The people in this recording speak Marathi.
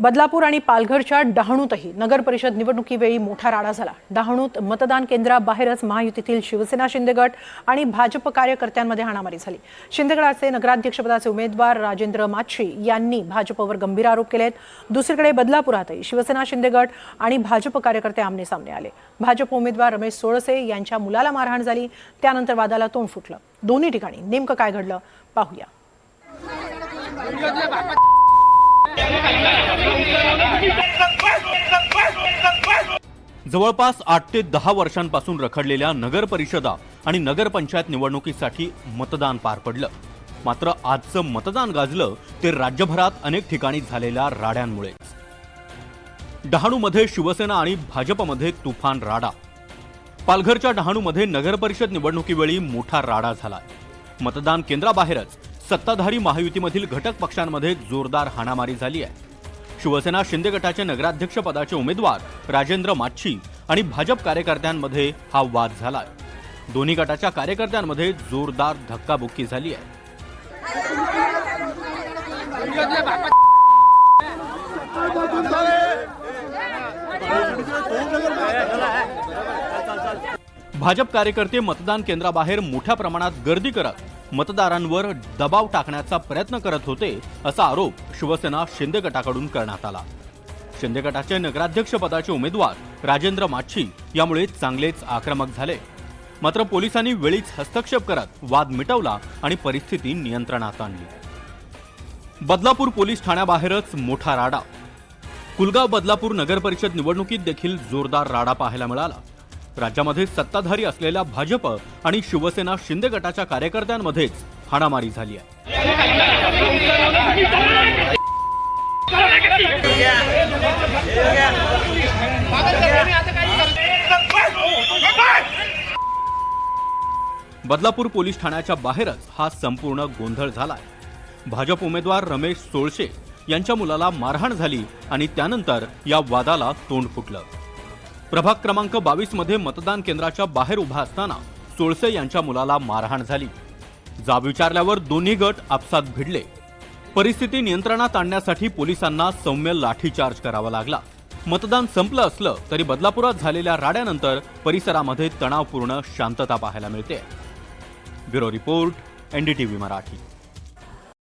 बदलापूर आणि पालघरच्या डहाणूतही नगरपरिषद निवडणुकीवेळी मोठा राडा झाला. डहाणूत मतदान केंद्राबाहेरच महायुतीतील शिवसेना शिंदे गट आणि भाजप कार्यकर्त्यांमध्ये हाणामारी झाली. शिंदे गटाचे नगराध्यक्षपदाचे उमेदवार राजेंद्र माच्छी यांनी भाजपवर गंभीर आरोप केलेत. दुसरीकडे बदलापुरातही शिवसेना शिंदे गट आणि भाजप कार्यकर्ते आमने सामने आले. भाजप उमेदवार रमेश सोळसे यांच्या मुलाला मारहाण झाली. त्यानंतर वादाला तोंड फुटलं. दोन्ही ठिकाणी नेमकं काय घडलं पाहूया. जवळपास आठ ते दहा वर्षांपासून रखडलेल्या नगर परिषदा आणि नगरपंचायत निवडणुकीसाठी मतदान पार पडलं. मात्र आजचं मतदान गाजलं ते राज्यभरात अनेक ठिकाणी झालेल्या राड्यांमुळे. डहाणूमध्ये शिवसेना आणि भाजपमध्ये तुफान राडा. पालघरच्या डहाणूमध्ये नगरपरिषद निवडणुकीवेळी मोठा राडा झाला मतदान केंद्राबाहेरच सत्ताधारी महायुतीमधील घटक पक्षांमध्ये जोरदार हाणामारी झाली आहे. शिवसेना शिंदे गटाचे नगराध्यक्ष पदाचे उमेदवार राजेंद्र माच्छी आणि भाजप कार्यकर्त्यांमध्ये हा वाद झालाय. दोन्ही गटाच्या कार्यकर्त्यांमध्ये जोरदार धक्काबुक्की झाली आहे. भाजप कार्यकर्ते मतदान केंद्राबाहेर मोठ्या प्रमाणात गर्दी करत मतदारांवर दबाव टाकण्याचा प्रयत्न करत होते असा आरोप शिवसेना शिंदे गटाकडून करण्यात आला. शिंदे गटाचे नगराध्यक्ष पदाचे उमेदवार राजेंद्र माच्छी यामुळे चांगलेच आक्रमक झाले. मात्र पोलिसांनी वेळीच हस्तक्षेप करत वाद मिटवला आणि परिस्थिती नियंत्रणात आणली. बदलापूर पोलीस ठाण्याबाहेरच मोठा राडा. कुलगाव बदलापूर नगरपरिषद निवडणुकीत देखील जोरदार राडा पाहायला मिळाला. राज्यामध्ये सत्ताधारी असलेल्या भाजप आणि शिवसेना शिंदे गटाच्या कार्यकर्त्यांमध्येच हाणामारी झाली आहे. बदलापूर पोलीस ठाण्याच्या बाहेरच हा संपूर्ण गोंधळ झालाय. भाजप उमेदवार रमेश सोळशे यांच्या मुलाला मारहाण झाली आणि त्यानंतर या वादाला तोंड फुटलं. प्रभाग क्रमांक बावीसमध्ये मतदान केंद्राच्या बाहेर उभा असताना सोळसे यांच्या मुलाला मारहाण झाली. जाब विचारल्यावर दोन्ही गट आपसात भिडले. परिस्थिती नियंत्रणात आणण्यासाठी पोलिसांना सौम्य लाठीचार्ज करावा लागला. मतदान संपलं असलं तरी बदलापुरात झालेल्या राड्यानंतर परिसरामध्ये तणावपूर्ण शांतता पाहायला मिळते. Bureau report NDTV Marathi.